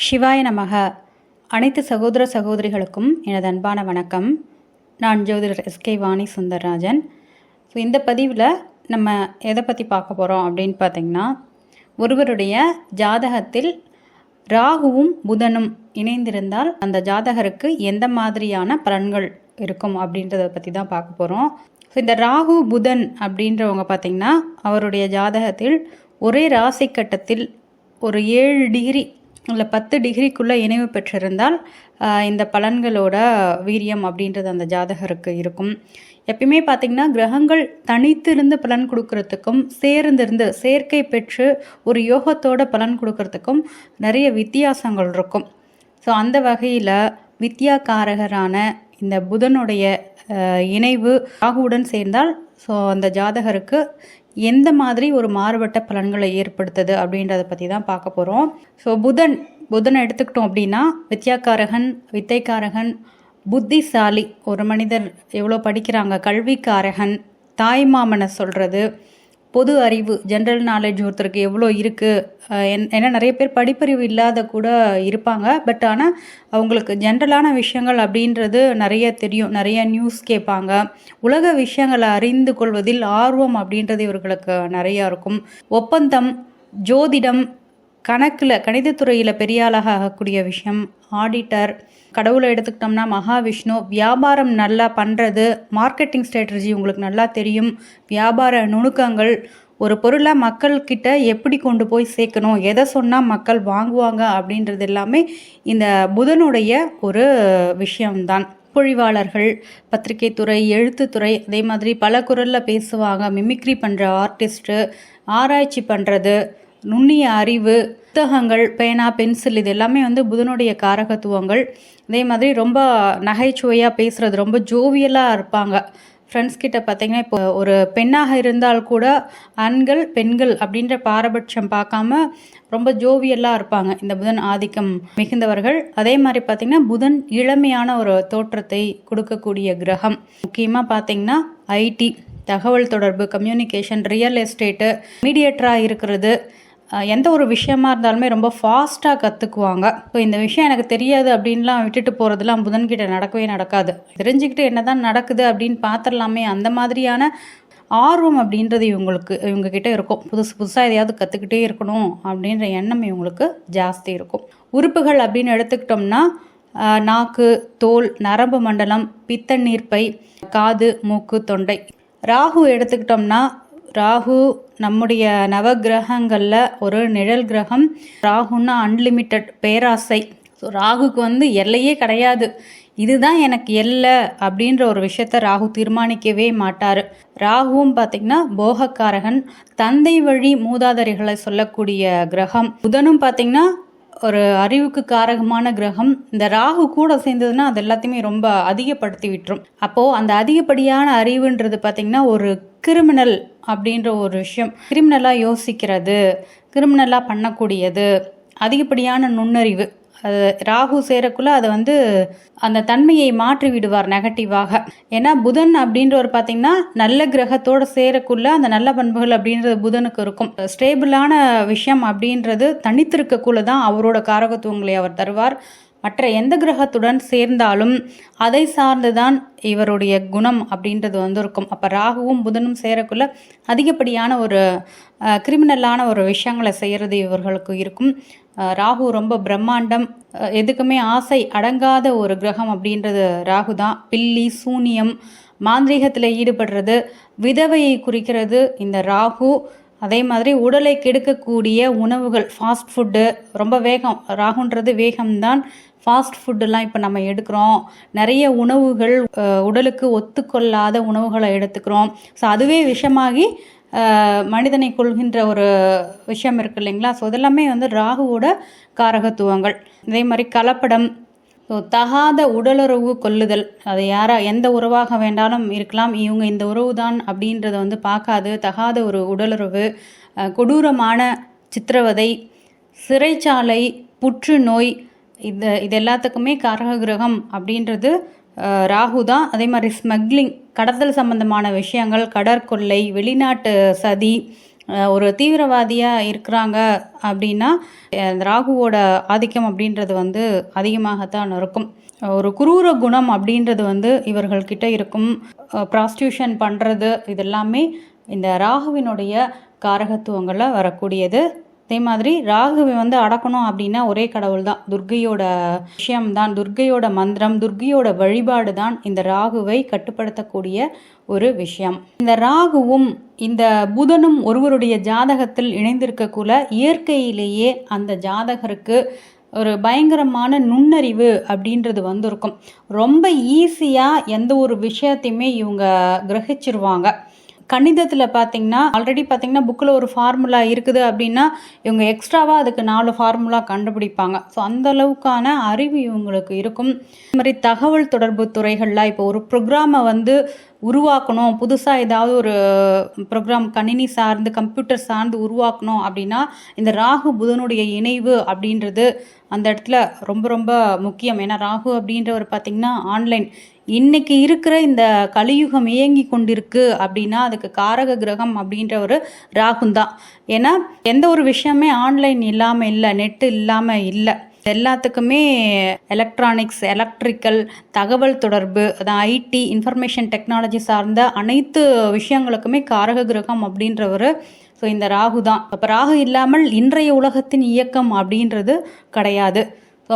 சிவாய நமக. அனைத்து சகோதர சகோதரிகளுக்கும் எனது அன்பான வணக்கம். நான் ஜோதிடர் எஸ்கே வாணி சுந்தரராஜன். ஸோ இந்த பதிவில் நம்ம எதை பற்றி பார்க்க போகிறோம் அப்படின்னு பார்த்தீங்கன்னா ஒருவருடைய ஜாதகத்தில் ராகுவும் புதனும் இணைந்திருந்தால் அந்த ஜாதகருக்கு எந்த மாதிரியான பலன்கள் இருக்கும் அப்படின்றத பற்றி தான் பார்க்க போகிறோம் ஸோ இந்த ராகு புதன் அப்படின்றவங்க பார்த்திங்கன்னா அவருடைய ஜாதகத்தில் ஒரே ராசி கட்டத்தில் ஒரு ஏழு டிகிரி இல்லை பத்து டிகிரிக்குள்ளே இணைவு பெற்றிருந்தால் இந்த பலன்களோட வீரியம் அப்படின்றது அந்த ஜாதகருக்கு இருக்கும். எப்பயுமே பார்த்திங்கன்னா கிரகங்கள் தனித்திருந்து பலன் கொடுக்கறதுக்கும் சேர்ந்திருந்து சேர்க்கை பெற்று ஒரு யோகத்தோட பலன் கொடுக்கறதுக்கும் நிறைய வித்தியாசங்கள் இருக்கும். ஸோ அந்த வகையில் வித்யாகாரகரான இந்த புதனுடைய இணைவு ராகுவுடன் சேர்ந்தால் ஸோ அந்த ஜாதகருக்கு எந்த மாதிரி ஒரு மாறுபட்ட பலன்களை ஏற்படுத்துது அப்படின்றத பற்றி தான் பார்க்க போகிறோம் ஸோ புதன் புதனை எடுத்துக்கிட்டோம் அப்படின்னா வித்யாக்காரகன் வித்தைக்காரகன் புத்திசாலி ஒரு மனிதர் எவ்வளோ படிக்கிறாங்க? கல்விக்காரகன் தாய்மாமனை சொல்கிறது பொது அறிவு ஜென்ரல் நாலேஜ் ஒருத்தருக்கு எவ்வளோ இருக்குது ஏன்னா நிறைய பேர் படிப்பறிவு இல்லாத கூட இருப்பாங்க. பட் ஆனால் அவங்களுக்கு ஜென்ரலான விஷயங்கள் அப்படின்றது நிறைய தெரியும் நிறைய நியூஸ் கேட்பாங்க. உலக விஷயங்களை அறிந்து கொள்வதில் ஆர்வம் அப்படின்றது இவர்களுக்கு நிறையா இருக்கும். ஒப்பந்தம் ஜோதிடம் கணக்கில் கணிதத்துறையில் பெரிய ஆளாக ஆகக்கூடிய விஷயம் ஆடிட்டர் கடவுளை எடுத்துக்கிட்டோம்னா மகாவிஷ்ணு. வியாபாரம் நல்லா பண்ணுறது மார்க்கெட்டிங் ஸ்ட்ராட்டஜி உங்களுக்கு நல்லா தெரியும். வியாபார நுணுக்கங்கள் ஒரு பொருளை மக்கள்கிட்ட எப்படி கொண்டு போய் சேர்க்கணும் எதை சொன்னால் மக்கள் வாங்குவாங்க அப்படின்றது எல்லாமே இந்த புதனுடைய ஒரு விஷயம்தான். பொழிவாளர்கள் பத்திரிகை துறை எழுத்துத்துறை அதே மாதிரி பல குரலில் பேசுவாங்க. மிமிக்ரி பண்ணுற ஆர்டிஸ்ட்டு ஆராய்ச்சி பண்ணுறது நுண்ணிய அறிவு புத்தகங்கள் பேனா பென்சில் இது எல்லாமே வந்து புதனுடைய காரகத்துவங்கள். அதே மாதிரி ரொம்ப நகைச்சுவையாக பேசுகிறது ரொம்ப ஜோவியலாக இருப்பாங்க. ஃப்ரெண்ட்ஸ் கிட்ட பார்த்தீங்கன்னா இப்போ ஒரு பெண்ணாக இருந்தால் கூட ஆண்கள் பெண்கள் அப்படின்ற பாரபட்சம் பார்க்காம ரொம்ப ஜோவியலாக இருப்பாங்க இந்த புதன் ஆதிக்கம் மிகுந்தவர்கள். அதே மாதிரி பார்த்தீங்கன்னா புதன் இளமையான ஒரு தோற்றத்தை கொடுக்கக்கூடிய கிரகம். முக்கியமாக பார்த்தீங்கன்னா ஐடி தகவல் தொடர்பு கம்யூனிகேஷன் ரியல் எஸ்டேட்டு மீடியேட்டராக இருக்கிறது. எந்த ஒரு விஷயமா இருந்தாலுமே ரொம்ப ஃபாஸ்ட்டாக கற்றுக்குவாங்க ஸோ இந்த விஷயம் எனக்கு தெரியாது அப்படின்லாம் விட்டுட்டு போகிறதுலாம் புதன்கிட்ட நடக்கவே நடக்காது. தெரிஞ்சுக்கிட்டு என்ன தான் நடக்குது அப்படின்னு பார்த்துடலாமே அந்த மாதிரியான ஆர்வம் அப்படின்றது இவங்களுக்கு இவங்கக்கிட்ட இருக்கும். புதுசு புதுசாக எதையாவது கற்றுக்கிட்டே இருக்கணும் அப்படின்ற எண்ணம் இவங்களுக்கு ஜாஸ்தி இருக்கும். உறுப்புகள் அப்படின்னு எடுத்துக்கிட்டோம்னா நாக்கு தோல் நரம்பு மண்டலம் பித்த நீர்ப்பை காது மூக்கு தொண்டை. ராகு எடுத்துக்கிட்டோம்னா ராகு நம்முடைய நவகிரகங்களில் ஒரு நிழல் கிரகம். ராகுன்னா அன்லிமிட்டெட் பேராசை. ஸோ ராகுக்கு வந்து எல்லையே கிடையாது. இதுதான் எனக்கு எல்லை அப்படின்ற ஒரு விஷயத்த ராகு தீர்மானிக்கவே மாட்டார். ராகுவும் பார்த்திங்கன்னா போகக்காரகன். தந்தை வழி மூதாதரிகளை சொல்லக்கூடிய கிரகம். புதனும் பார்த்திங்கன்னா ஒரு அறிவுக்கு காரகமான கிரகம். இந்த ராகு கூட சேர்ந்ததுன்னா அது எல்லாத்தையுமே ரொம்ப அதிகப்படுத்தி விட்டுரும். அப்போது அந்த அதிகப்படியான அறிவுன்றது பார்த்திங்கன்னா ஒரு கிரிமினல் அப்படின்ற ஒரு விஷயம். கிரிமினலாக யோசிக்கிறது கிரிமினலாக பண்ணக்கூடியது அதிகப்படியான நுண்ணறிவு. அது ராகு சேரக்குள்ள அதை வந்து அந்த தன்மையை மாற்றி விடுவார் நெகட்டிவாக ஏன்னா புதன் அப்படின்றவர் பார்த்தீங்கன்னா நல்ல கிரகத்தோட சேரக்குள்ள அந்த நல்ல பண்புகள் அப்படின்றது புதனுக்கு இருக்கும். ஸ்டேபிளான விஷயம் அப்படின்றது தனித்திருக்கக்குள்ள தான் அவரோட காரகத்துவங்களை அவர் தருவார். மற்ற எந்த கிரகத்துடன் சேர்ந்தாலும் அதை சார்ந்துதான் இவருடைய குணம் அப்படின்றது வந்து இருக்கும் அப்போ ராகுவும் புதனும் சேரக்குள்ள அதிகப்படியான ஒரு கிரிமினலான ஒரு விஷயங்களை செய்கிறது இவர்களுக்கு இருக்கும். ராகு ரொம்ப பிரம்மாண்டம் எதுக்குமே ஆசை அடங்காத ஒரு கிரகம் அப்படின்றது ராகு தான் பில்லி சூனியம் மாந்திரீகத்தில் ஈடுபடுறது விதவையை குறிக்கிறது இந்த ராகு. அதே மாதிரி உடலை கெடுக்கக்கூடிய உணவுகள் ஃபாஸ்ட் ஃபுட்டு ரொம்ப வேகம் ராகுன்றது வேகம்தான் ஃபாஸ்ட் ஃபுட்டெல்லாம் இப்போ நம்ம எடுக்கிறோம். நிறைய உணவுகள் உடலுக்கு ஒத்துக்கொள்ளாத உணவுகளை எடுத்துக்கிறோம். ஸோ அதுவே விஷமாகி மனிதனை கொள்கின்ற ஒரு விஷயம் இருக்கு இல்லைங்களா? ஸோ இதெல்லாமே வந்து ராகுவோட காரகத்துவங்கள். இதே மாதிரி கலப்படம் ஸோ தகாத உடலுறவு கொல்லுதல். அது யாரா எந்த உறவாக வேண்டாலும் இருக்கலாம். இவங்க இந்த உறவு தான் அப்படின்றத வந்து பார்க்காது. தகாத ஒரு உடலுறவு கொடூரமான சித்திரவதை சிறைச்சாலை புற்றுநோய் இது இது எல்லாத்துக்குமே காரக கிரகம் அப்படின்றது ராகு தான் அதே மாதிரி ஸ்மக்லிங் கடத்தல் சம்பந்தமான விஷயங்கள் கடற்கொள்ளை வெளிநாட்டு சதி ஒரு தீவிரவாதியாக இருக்கிறாங்க அப்படின்னா ராகுவோட ஆதிக்கம் அப்படின்றது வந்து அதிகமாகத்தான் இருக்கும். ஒரு குரூர குணம் அப்படின்றது வந்து இவர்கள்கிட்ட இருக்கும். ப்ராஸ்டியூஷன் பண்ணுறது இதெல்லாமே இந்த ராகுவினுடைய காரகத்துவங்களில் வரக்கூடியது. அதே மாதிரி ராகுவை வந்து அடக்கணும் அப்படின்னா ஒரே கடவுள் தான். துர்கையோட விஷயம்தான் துர்கையோட மந்திரம் துர்கையோட வழிபாடு தான் இந்த ராகுவை கட்டுப்படுத்தக்கூடிய ஒரு விஷயம். இந்த ராகுவும் இந்த புதனும் ஒருவருடைய ஜாதகத்தில் இணைந்திருக்கக்குள்ள இயற்கையிலேயே அந்த ஜாதகருக்கு ஒரு பயங்கரமான நுண்ணறிவு அப்படின்றது வந்திருக்கும். ரொம்ப ஈஸியாக எந்த ஒரு விஷயத்தையுமே இவங்க கிரகிச்சிருவாங்க. கணிதத்தில் பார்த்தீங்கன்னா ஆல்ரெடி பார்த்தீங்கன்னா புக்கில் ஒரு ஃபார்முலா இருக்குது அப்படின்னா இவங்க எக்ஸ்ட்ராவாக அதுக்கு நாலு ஃபார்முலா கண்டுபிடிப்பாங்க. ஸோ அந்த அளவுக்கான அறிவு இவங்களுக்கு இருக்கும். இந்த மாதிரி தகவல் தொடர்பு துறைகளில் இப்போ ஒரு ப்ரோக்ராமை வந்து உருவாக்கணும். புதுசாக ஏதாவது ஒரு ப்ரோக்ராம் கணினி சார்ந்து கம்ப்யூட்டர் சார்ந்து உருவாக்கணும் அப்படின்னா இந்த ராகு புதனுடைய இணைவு அப்படின்றது அந்த இடத்துல ரொம்ப ரொம்ப முக்கியம். ஏன்னா ராகு அப்படின்றவர் பார்த்திங்கன்னா ஆன்லைன் இன்னைக்கு இருக்கிற இந்த கலியுகம் இயங்கி கொண்டிருக்கு அப்படின்னா அதுக்கு காரக கிரகம் அப்படின்ற ஒரு ராகுந்தான். ஏன்னா எந்த ஒரு விஷயமே ஆன்லைன் இல்லாமல் இல்லை நெட்டு இல்லாமல் இல்லை. எல்லாத்துக்குமே எலக்ட்ரானிக்ஸ் எலக்ட்ரிக்கல் தகவல் தொடர்பு அதான் ஐடி இன்ஃபர்மேஷன் டெக்னாலஜி சார்ந்த அனைத்து விஷயங்களுக்குமே காரக கிரகம் அப்படின்ற ஒரு ஸோ இந்த ராகு தான் அப்போ ராகு இல்லாமல் இன்றைய உலகத்தின் இயக்கம் அப்படின்றது கிடையாது.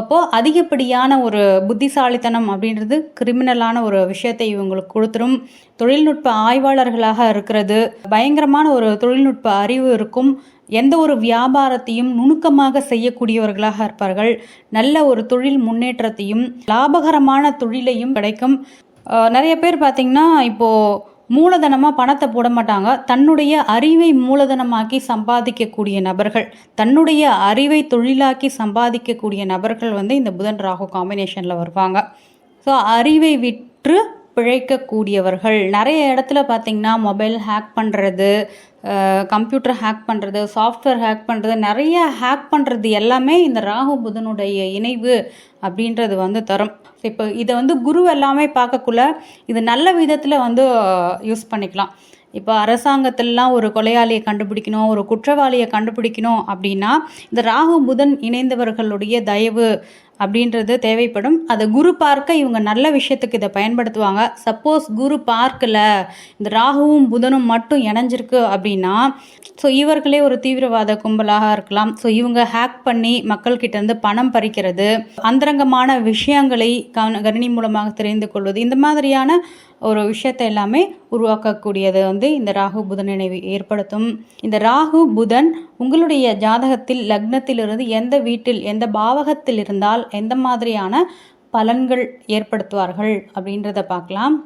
அப்போது அதிகப்படியான ஒரு புத்திசாலித்தனம் அப்படின்றது கிரிமினலான ஒரு விஷயத்தை இவங்களுக்கு கொடுத்துரும். தொழில்நுட்ப ஆய்வாளர்களாக இருக்கிறது. பயங்கரமான ஒரு தொழில்நுட்ப அறிவு இருக்கும். எந்த ஒரு வியாபாரத்தையும் நுணுக்கமாக செய்யக்கூடியவர்களாக இருப்பார்கள். நல்ல ஒரு தொழில் முன்னேற்றத்தையும் லாபகரமான தொழிலையும் கிடைக்கும். நிறைய பேர் பார்த்திங்கன்னா இப்போது மூலதனமாக பணத்தை போட மாட்டாங்க. தன்னுடைய அறிவை மூலதனமாக்கி சம்பாதிக்கக்கூடிய நபர்கள் தன்னுடைய அறிவை தொழிலாக்கி சம்பாதிக்கக்கூடிய நபர்கள் வந்து இந்த புதன் ராகு காம்பினேஷனில் வருவாங்க. ஸோ அறிவை விற்று பிழைக்கக்கூடியவர்கள். நிறைய இடத்துல பார்த்தீங்கன்னா மொபைல் ஹேக் பண்ணுறது கம்ப்யூட்டர் ஹேக் பண்ணுறது சாஃப்ட்வேர் ஹேக் பண்ணுறது நிறைய ஹேக் பண்ணுறது எல்லாமே இந்த ராகு புதனுடைய இணைவு அப்படின்றது வந்து தரும். இப்போ இதை வந்து குரு எல்லாமே பார்க்கக்குள்ள இது நல்ல விதத்தில் வந்து யூஸ் பண்ணிக்கலாம். இப்போ அரசாங்கத்திலலாம் ஒரு கொலையாளியை கண்டுபிடிக்கணும் ஒரு குற்றவாளியை கண்டுபிடிக்கணும் அப்படின்னா இந்த ராகு புதன் இணைந்தவர்களுடைய தயவு அப்படின்றது தேவைப்படும். அதை குரு பார்க்க இவங்க நல்ல விஷயத்துக்கு இதை பயன்படுத்துவாங்க. சப்போஸ் குரு பார்க்கல இந்த ராகுவும் புதனும் மட்டும் இணைஞ்சிருக்கு அப்படின்னா ஸோ இவர்களே ஒரு தீவிரவாத கும்பலாக இருக்கலாம். ஸோ இவங்க ஹேக் பண்ணி மக்கள்கிட்ட இருந்து பணம் பறிக்கிறது அந்தரங்கமான விஷயங்களை கவன கணினி மூலமாக தெரிந்து கொள்வது இந்த மாதிரியான ஒரு விஷயத்தை எல்லாமே உருவாக்கக்கூடியது வந்து இந்த ராகு புதன் நினைவு ஏற்படுத்தும். இந்த ராகு புதன் உங்களுடைய ஜாதகத்தில் லக்னத்திலிருந்து எந்த வீட்டில் எந்த பாவகத்தில் இருந்தால் எந்த மாதிரியான பலன்கள் ஏற்படுத்துவார்கள் அப்படின்றத பார்க்கலாம்.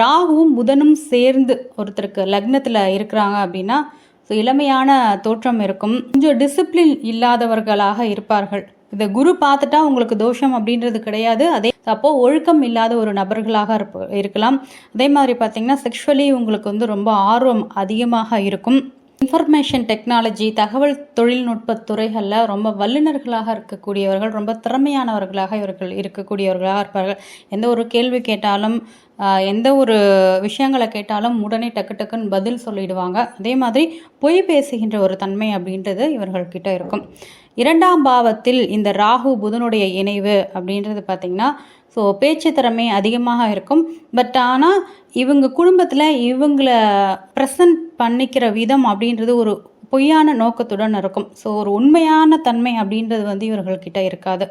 ராகுவும் புதனும் சேர்ந்து ஒருத்தருக்கு லக்னத்தில் இருக்கிறாங்க அப்படின்னா ஸோ இளமையான தோற்றம் இருக்கும். கொஞ்சம் டிசிப்ளின் இல்லாதவர்களாக இருப்பார்கள். இதை குரு பார்த்துட்டா உங்களுக்கு தோஷம் அப்படின்றது கிடையாது. அதே அப்போ ஒழுக்கம் இல்லாத ஒரு நபர்களாக இருப்ப இருக்கலாம். அதே மாதிரி பார்த்தீங்கன்னா செக்ஷுவலி உங்களுக்கு வந்து ரொம்ப ஆர்வம் அதிகமாக இருக்கும். இன்ஃபர்மேஷன் டெக்னாலஜி தகவல் தொழில்நுட்ப துறைகளில் ரொம்ப வல்லுநர்களாக இருக்கக்கூடியவர்கள் ரொம்ப திறமையானவர்களாக இவர்கள் இருக்கக்கூடியவர்களாக இருப்பார்கள். எந்த ஒரு கேள்வி கேட்டாலும் எந்த ஒரு விஷயங்களை கேட்டாலும் உடனே டக்கு டக்குன்னு பதில் சொல்லிடுவாங்க. அதே மாதிரி பொய் பேசுகின்ற ஒரு தன்மை அப்படின்றது இவர்கள்கிட்ட இருக்கும். இரண்டாம் பாவத்தில் இந்த ராகு புதனுடைய இணைவு அப்படின்றது பார்த்திங்கன்னா ஸோ பேச்சு திறமை அதிகமாக இருக்கும். பட் ஆனால் இவங்க குடும்பத்தில் இவங்கள ப்ரெசன்ட் பண்ணிக்கிற விதம் அப்படின்றது ஒரு பொய்யான நோக்கத்துடன் இருக்கும். ஸோ ஒரு உண்மையான தன்மை அப்படின்றது வந்து இவர்கள்கிட்ட இருக்காது.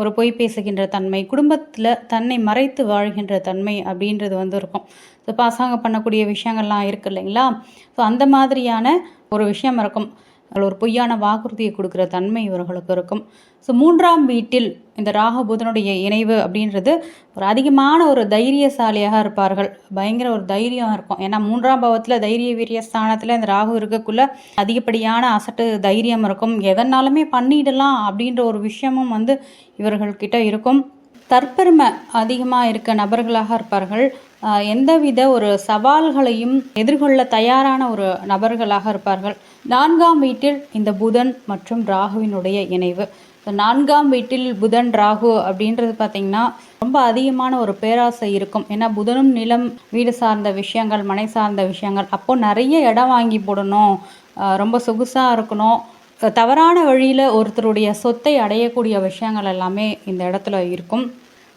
ஒரு பொய் பேசுகின்ற தன்மை குடும்பத்தில் தன்னை மறைத்து வாழ்கின்ற தன்மை அப்படின்றது வந்து இருக்கும். ஸோ பாசாங்க பண்ணக்கூடிய விஷயங்கள்லாம் இருக்கு இல்லைங்களா? ஸோ அந்த மாதிரியான ஒரு விஷயம் இருக்கும். அதில் ஒரு பொய்யான வாக்குறுதியை கொடுக்குற தன்மை இவர்களுக்கு இருக்கும். ஸோ மூன்றாம் வீட்டில் இந்த ராகு புதனுடைய இணைவு அப்படின்றது ஒரு அதிகமான ஒரு தைரியசாலியாக இருப்பார்கள். பயங்கர ஒரு தைரியம் இருக்கும். ஏன்னா மூன்றாம் பாவத்தில் தைரிய வீரிய ஸ்தானத்தில் இந்த ராகு இருக்கக்குள்ள அதிகப்படியான அசட்டு தைரியம் இருக்கும். எதனாலுமே பண்ணிடலாம் அப்படின்ற ஒரு விஷயமும் வந்து இவர்கள்கிட்ட இருக்கும். தற்பெருமை அதிகமாக இருக்க நபர்களாக இருப்பார்கள். எந்தவித ஒரு சவால்களையும் எதிர்கொள்ள தயாரான ஒரு நபர்களாக இருப்பார்கள். நான்காம் வீட்டில் இந்த புதன் மற்றும் ராகுவினுடைய இணைவு. ஸோ நான்காம் வீட்டில் புதன் ராகு அப்படின்றது பார்த்திங்கன்னா ரொம்ப அதிகமான ஒரு பேராசை இருக்கும். ஏன்னா புதனும் நிலம் வீடு சார்ந்த விஷயங்கள் மனை சார்ந்த விஷயங்கள். அப்போது நிறைய இடம் வாங்கி போடணும். ரொம்ப சொகுசாக இருக்கணும். தவறான வழியில் ஒருத்தருடைய சொத்தை அடையக்கூடிய விஷயங்கள் எல்லாமே இந்த இடத்துல இருக்கும்.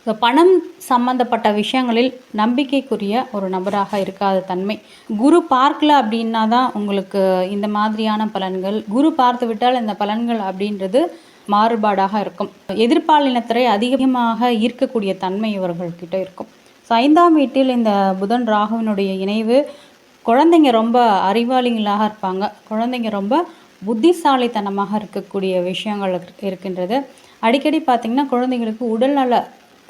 ஸோ பணம் சம்பந்தப்பட்ட விஷயங்களில் நம்பிக்கைக்குரிய ஒரு நபராக இருக்காத தன்மை. குரு பார்க்கல அப்படின்னா தான் உங்களுக்கு இந்த மாதிரியான பலன்கள். குரு பார்த்து விட்டால் இந்த பலன்கள் அப்படின்றது மாறுபாடாக இருக்கும். எதிர்பாலினத்தரை அதிகமாக ஈர்க்கக்கூடிய தன்மை இவர்கள்கிட்ட இருக்கும். ஸோ ஐந்தாம் வீட்டில் இந்த புதன் ராகுவினுடைய இணைவு குழந்தைங்க ரொம்ப அறிவாளிகளாக இருப்பாங்க. குழந்தைங்க ரொம்ப புத்திசாலித்தனமாக இருக்கக்கூடிய விஷயங்கள் இருக்கின்றது. அடிக்கடி பார்த்திங்கன்னா குழந்தைங்களுக்கு உடல்நல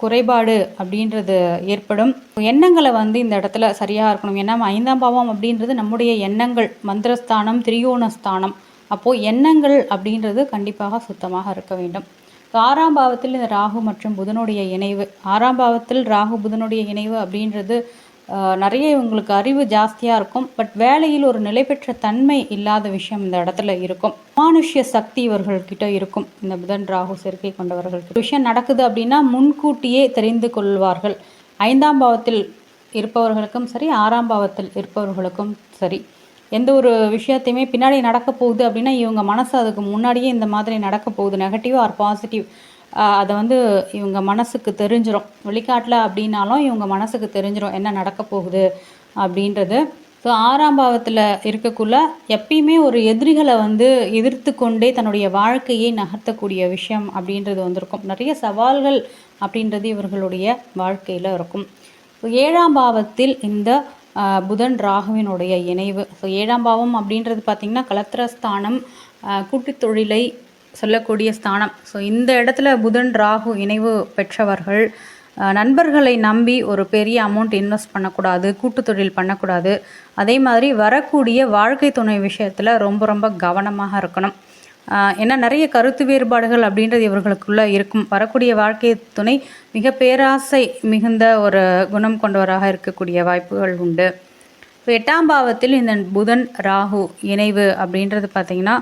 குறைபாடு அப்படின்றது ஏற்படும். எண்ணங்களை வந்து இந்த இடத்துல சரியாக இருக்கணும். ஏன்னா ஐந்தாம் பாவம் அப்படின்றது நம்முடைய எண்ணங்கள் மந்திரஸ்தானம் திரியோணஸ்தானம் அப்போது எண்ணங்கள் அப்படின்றது கண்டிப்பாக சுத்தமாக இருக்க வேண்டும். ஆறாம் பாவத்தில் இந்த ராகு மற்றும் புதனுடைய இணைவு. ஆறாம் பாவத்தில் ராகு புதனுடைய இணைவு அப்படின்றது நிறைய இவங்களுக்கு அறிவு ஜாஸ்தியாக இருக்கும். பட் வேலையில் ஒரு நிலை பெற்ற தன்மை இல்லாத விஷயம் இந்த இடத்துல இருக்கும். மானுஷ்ய சக்தி இவர்கள்கிட்ட இருக்கும். இந்த புதன் ராகு சேர்க்கை கொண்டவர்களுக்கு விஷயம் நடக்குது அப்படின்னா முன்கூட்டியே தெரிந்து கொள்வார்கள். ஐந்தாம் பாவத்தில் இருப்பவர்களுக்கும் சரி ஆறாம் பாவத்தில் இருப்பவர்களுக்கும் சரி. எந்த ஒரு விஷயத்தையுமே பின்னாடி நடக்க போகுது அப்படின்னா இவங்க மனசு அதுக்கு முன்னாடியே இந்த மாதிரி நடக்க போகுது. நெகட்டிவ் ஆர் பாசிட்டிவ் அதை வந்து இவங்க மனசுக்கு தெரிஞ்சிடும் வெளிக்காட்டில் அப்படின்னாலும் இவங்க மனசுக்கு தெரிஞ்சிடும் என்ன நடக்க போகுது அப்படின்றது. ஸோ ஆறாம் பாவத்தில் இருக்கக்குள்ள எப்பயுமே ஒரு எதிரிகளை வந்து எதிர்த்து கொண்டே தன்னுடைய வாழ்க்கையை நகர்த்தக்கூடிய விஷயம் அப்படின்றது வந்திருக்கும். நிறைய சவால்கள் அப்படின்றது இவர்களுடைய வாழ்க்கையில் இருக்கும். ஸோ ஏழாம் பாவத்தில் இந்த புதன் ராகுவினுடைய இணைவு. ஸோ ஏழாம் பாவம் அப்படின்றது பார்த்திங்கன்னா கலத்திரஸ்தானம் கூட்டுத் தொழிலை சொல்லக்கூடிய ஸ்தானம். ஸோ இந்த இடத்துல புதன் ராகு இணைவு பெற்றவர்கள் நண்பர்களை நம்பி ஒரு பெரிய அமௌண்ட் இன்வெஸ்ட் பண்ணக்கூடாது கூட்டு தொழில் பண்ணக்கூடாது. அதே மாதிரி வரக்கூடிய வாழ்க்கை துணை விஷயத்தில் ரொம்ப ரொம்ப கவனமாக இருக்கணும். ஏன்னா நிறைய கருத்து வேறுபாடுகள் அப்படின்றது இவர்களுக்குள்ளே இருக்கும். வரக்கூடிய வாழ்க்கை துணை மிக பேராசை மிகுந்த ஒரு குணம் கொண்டவராக இருக்கக்கூடிய வாய்ப்புகள் உண்டு. இப்போ எட்டாம் பாவத்தில் இந்த புதன் ராகு இணைவு அப்படின்றது பார்த்திங்கன்னா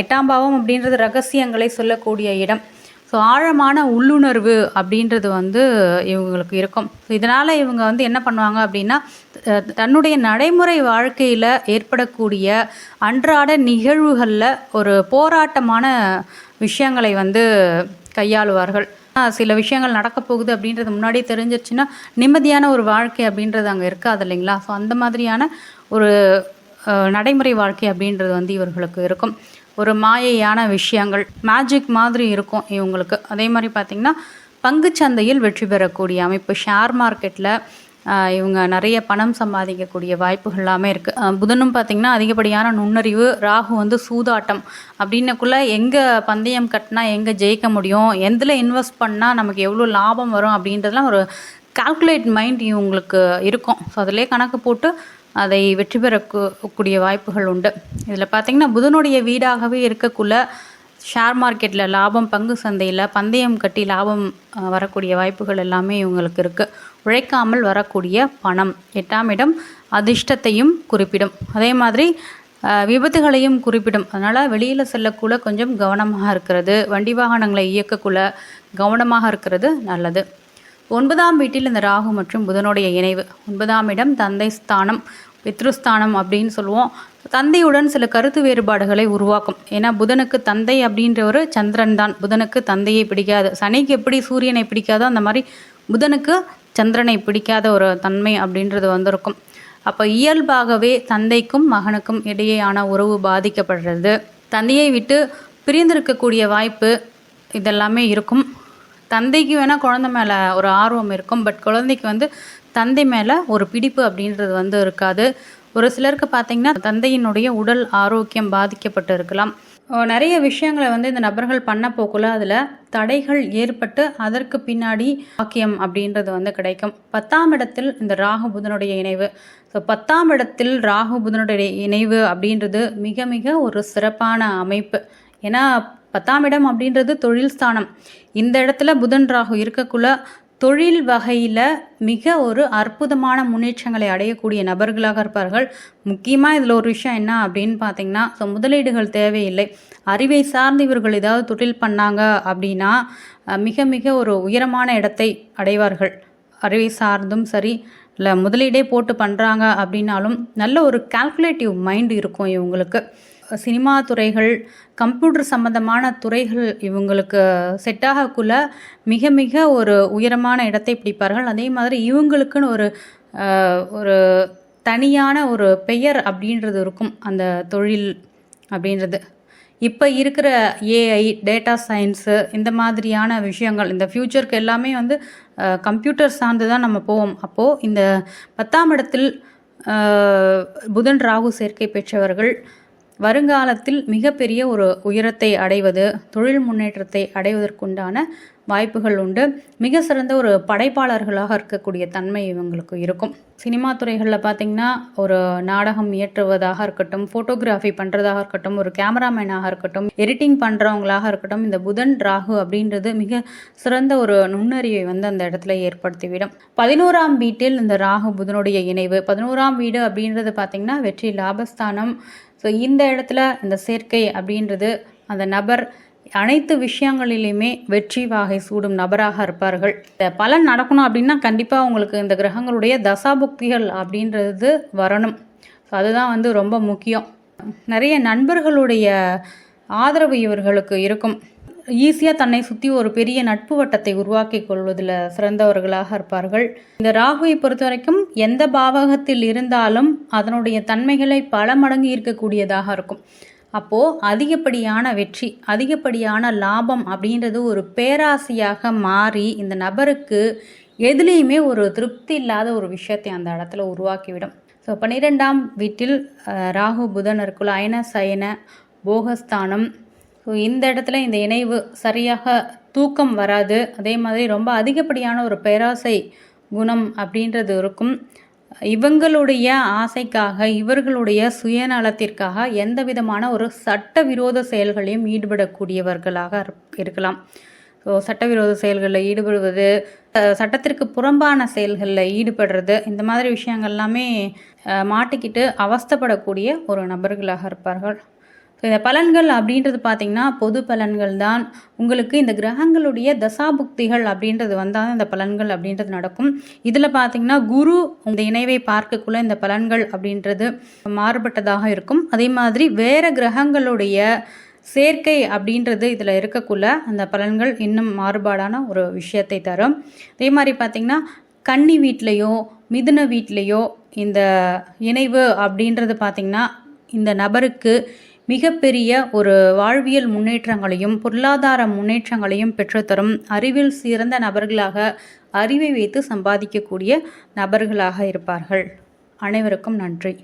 எட்டாம் பாவம் அப்படின்றது ரகசியங்களை சொல்லக்கூடிய இடம். ஸோ ஆழமான உள்ளுணர்வு அப்படின்றது வந்து இவங்களுக்கு இருக்கும். இதனால் இவங்க வந்து என்ன பண்ணுவாங்க அப்படின்னா தன்னுடைய நடைமுறை வாழ்க்கையில் ஏற்படக்கூடிய அன்றாட நிகழ்வுகளில் ஒரு போராட்டமான விஷயங்களை வந்து கையாளுவார்கள். சில விஷயங்கள் நடக்க போகுது அப்படின்றது முன்னாடியே தெரிஞ்சிருச்சுன்னா நிம்மதியான ஒரு வாழ்க்கை அப்படின்றது அங்கே இருக்காது இல்லைங்களா? ஸோ அந்த மாதிரியான ஒரு நடைமுறை வாழ்க்கை அப்படின்றது வந்து இவர்களுக்கு இருக்கும். ஒரு மாயையான விஷயங்கள் மேஜிக் மாதிரி இருக்கும் இவங்களுக்கு. அதே மாதிரி பார்த்திங்கன்னா பங்குச்சந்தையில் வெற்றி பெறக்கூடிய அமைப்பு. ஷேர் மார்க்கெட்டில் இவங்க நிறைய பணம் சம்பாதிக்கக்கூடிய வாய்ப்புகள் எல்லாமே இருக்குது புதனும் பார்த்திங்கன்னா அதிகப்படியான நுண்ணறிவு ராகு வந்து சூதாட்டம். அப்படின்னக்குள்ளே எங்கே பந்தயம் கட்டினா எங்கே ஜெயிக்க முடியும்? எதில் இன்வெஸ்ட் பண்ணால் நமக்கு எவ்வளோ லாபம் வரும்? அப்படின்றதுலாம் ஒரு கால்குலேட் மைண்ட் இவங்களுக்கு இருக்கும். ஸோ அதிலே கணக்கு போட்டு அதை வெற்றி பெறக்கூடிய வாய்ப்புகள் உண்டு. இதில் பார்த்திங்கன்னா புதனுடைய வீடாகவே இருக்கக்குள்ள ஷேர் மார்க்கெட்டில் லாபம் பங்கு சந்தையில் பந்தயம் கட்டி லாபம் வரக்கூடிய வாய்ப்புகள் எல்லாமே இவங்களுக்கு இருக்குது உழைக்காமல் வரக்கூடிய பணம் எட்டாம் இடம் அதிர்ஷ்டத்தையும் குறிப்பிடும். அதே மாதிரி விபத்துகளையும் குறிப்பிடும். அதனால் வெளியில் செல்லக்குள்ள கொஞ்சம் கவனமாக இருக்கிறது. வண்டி வாகனங்களை இயக்கக்குள்ள கவனமாக இருக்கிறது நல்லது. ஒன்பதாம் வீட்டில் இந்த ராகு மற்றும் புதனுடைய இணைவு. ஒன்பதாம் இடம் தந்தை ஸ்தானம் பித்ருஸ்தானம் அப்படின்னு சொல்லுவோம். தந்தையுடன் சில கருத்து வேறுபாடுகளை உருவாக்கும். ஏன்னா புதனுக்கு தந்தை அப்படின்றவர் சந்திரன் தான். புதனுக்கு தந்தையை பிடிக்காது. சனிக்கு எப்படி சூரியனை பிடிக்காதோ அந்த மாதிரி புதனுக்கு சந்திரனை பிடிக்காத ஒரு தன்மை அப்படின்றது வந்திருக்கும். அப்போ இயல்பாகவே தந்தைக்கும் மகனுக்கும் இடையேயான உறவு பாதிக்கப்படுறது. தந்தையை விட்டு பிரிந்திருக்கக்கூடிய வாய்ப்பு இதெல்லாமே இருக்கும். தந்தைக்கு வேணால் குழந்தை மேலே ஒரு ஆர்வம் இருக்கும். பட் குழந்தைக்கு வந்து தந்தை மேலே ஒரு பிடிப்பு அப்படின்றது வந்து இருக்காது. ஒரு சிலருக்கு பார்த்தீங்கன்னா தந்தையினுடைய உடல் ஆரோக்கியம் பாதிக்கப்பட்டு இருக்கலாம். நிறைய விஷயங்களை வந்து இந்த நபர்கள் பண்ண போக்குள்ள அதில் தடைகள் ஏற்பட்டு அதற்கு பின்னாடி வாக்கியம் அப்படின்றது வந்து கிடைக்கும். பத்தாம் இடத்தில் இந்த ராகு புதனுடைய இணைவு. ஸோ பத்தாம் இடத்தில் ராகு புதனுடைய இணைவு அப்படின்றது மிக மிக ஒரு சிறப்பான அமைப்பு. ஏன்னா பத்தாம் இடம் அப்படின்றது தொழில் ஸ்தானம். இந்த இடத்துல புதன் ராகு இருக்கக்குள்ள தொழில் வகையில் மிக ஒரு அற்புதமான முன்னேற்றங்களை அடையக்கூடிய நபர்களாக இருப்பார்கள். முக்கியமாக இதில் ஒரு விஷயம் என்ன அப்படின்னு பார்த்தீங்கன்னா ஸோ முதலீடுகள் தேவையில்லை. அறிவை சார்ந்து இவர்கள் ஏதாவது தொழில் பண்ணாங்க அப்படின்னா மிக மிக ஒரு உயரமான இடத்தை அடைவார்கள். அறிவை சார்ந்தும் சரி இல்லை முதலீடே போட்டு பண்ணுறாங்க அப்படின்னாலும் நல்ல ஒரு கால்குலேட்டிவ் மைண்ட் இருக்கும் இவங்களுக்கு. சினிமா துறைகள் கம்ப்யூட்டர் சம்மந்தமான துறைகள் இவங்களுக்கு செட் ஆகக்குள்ள மிக மிக ஒரு உயரமான இடத்தை பிடிப்பார்கள். அதே மாதிரி இவங்களுக்குன்னு ஒரு ஒரு தனியான ஒரு பெயர் அப்படின்றது இருக்கும். அந்த தொழில் அப்படின்றது. இப்போ இருக்கிற ஏஐ டேட்டா சயின்ஸு இந்த மாதிரியான விஷயங்கள் இந்த ஃப்யூச்சருக்கு எல்லாமே வந்து கம்ப்யூட்டர் சார்ந்து தான் நம்ம போவோம். அப்போது இந்த பத்தாம் இடத்தில் புதன் ராகு சேர்க்கை பெற்றவர்கள் வருங்காலத்தில் மிகப்பெரிய ஒரு உயரத்தை அடைவது தொழில் முன்னேற்றத்தை அடைவதற்குண்டான வாய்ப்புகள் உண்டு. மிக சிறந்த ஒரு படைப்பாளர்களாக இருக்கக்கூடிய தன்மை இவங்களுக்கு இருக்கும். சினிமா துறைகளில் பார்த்திங்கன்னா ஒரு நாடகம் இயற்றுவதாக இருக்கட்டும் ஃபோட்டோகிராஃபி பண்ணுறதாக இருக்கட்டும் ஒரு கேமராமேனாக இருக்கட்டும் எடிட்டிங் பண்ணுறவங்களாக இருக்கட்டும் இந்த புதன் ராகு அப்படின்றது மிக சிறந்த ஒரு நுண்ணறிவை வந்து அந்த இடத்துல ஏற்படுத்திவிடும். பதினோராம் வீட்டில் இந்த ராகு புதனுடைய இணைவு. பதினோராம் வீடு அப்படின்றது பார்த்திங்கன்னா வெற்றி லாபஸ்தானம் ஸோ இந்த இடத்துல இந்த சேர்க்கை அப்படின்றது அந்த நபர் அனைத்து விஷயங்களிலுமே வெற்றி வாகை சூடும் நபராக இருப்பார்கள். இந்த பலன் நடக்கணும் அப்படின்னா கண்டிப்பாக உங்களுக்கு இந்த கிரகங்களுடைய தசாபுக்திகள் அப்படின்றது வரணும். ஸோ அதுதான் வந்து ரொம்ப முக்கியம். நிறைய நண்பர்களுடைய ஆதரவு இவர்களுக்கு இருக்கும். ஈஸியாக தன்னை சுற்றி ஒரு பெரிய நட்பு வட்டத்தை உருவாக்கி கொள்வதில் சிறந்தவர்களாக இருப்பார்கள். இந்த ராகுவை பொறுத்த வரைக்கும் எந்த பாவகத்தில் இருந்தாலும் அதனுடைய தன்மைகளை பல மடங்கு ஈர்க்கக்கூடியதாக இருக்கும். அப்போது அதிகப்படியான வெற்றி அதிகப்படியான லாபம் அப்படின்றது ஒரு பேராசையாக மாறி இந்த நபருக்கு எதுலேயுமே ஒரு திருப்தி இல்லாத ஒரு விஷயத்தை அந்த இடத்துல உருவாக்கிவிடும். ஸோ பன்னிரெண்டாம் வீட்டில் ராகு புதன் இருக்குள்ள அயன சயன போகஸ்தானம் ஸோ இந்த இடத்துல இந்த இணைவு சரியாக தூக்கம் வராது. அதே மாதிரி ரொம்ப அதிகப்படியான ஒரு பேராசை குணம் அப்படின்றது இருக்கும். இவங்களுடைய ஆசைக்காக இவர்களுடைய சுயநலத்திற்காக எந்த விதமான ஒரு சட்டவிரோத செயல்களையும் ஈடுபடக்கூடியவர்களாக இருக்கலாம். ஸோ சட்டவிரோத செயல்களில் ஈடுபடுவது சட்டத்திற்கு புறம்பான செயல்களில் ஈடுபடுறது இந்த மாதிரி விஷயங்கள் எல்லாமே மாட்டிக்கிட்டு அவஸ்தைப்படக்கூடிய ஒரு நபர்களாக இருப்பார்கள். ஸோ இந்த பலன்கள் அப்படின்றது பார்த்தீங்கன்னா பொது பலன்கள் தான். உங்களுக்கு இந்த கிரகங்களுடைய தசாபுக்திகள் அப்படின்றது வந்தால் இந்த பலன்கள் அப்படின்றது நடக்கும். இதில் பார்த்தீங்கன்னா குரு இந்த இணைவை பார்க்கக்குள்ள இந்த பலன்கள் அப்படின்றது மாறுபட்டதாக இருக்கும். அதே மாதிரி வேறு கிரகங்களுடைய சேர்க்கை அப்படின்றது இதில் இருக்கக்குள்ள அந்த பலன்கள் இன்னும் மாறுபாடான ஒரு விஷயத்தை தரும். அதே மாதிரி பார்த்திங்கன்னா கன்னி வீட்லேயோ மிதுன வீட்லேயோ இந்த இணைவு அப்படின்றது பார்த்திங்கன்னா இந்த நபருக்கு மிகப்பெரிய ஒரு வாழ்வியல் முன்னேற்றங்களையும் பொருளாதார முன்னேற்றங்களையும் பெற்றுத்தரும் அறிவில் சிறந்த நபர்களாக அறிவை வைத்து சம்பாதிக்கக்கூடிய நபர்களாக இருப்பார்கள். அனைவருக்கும் நன்றி.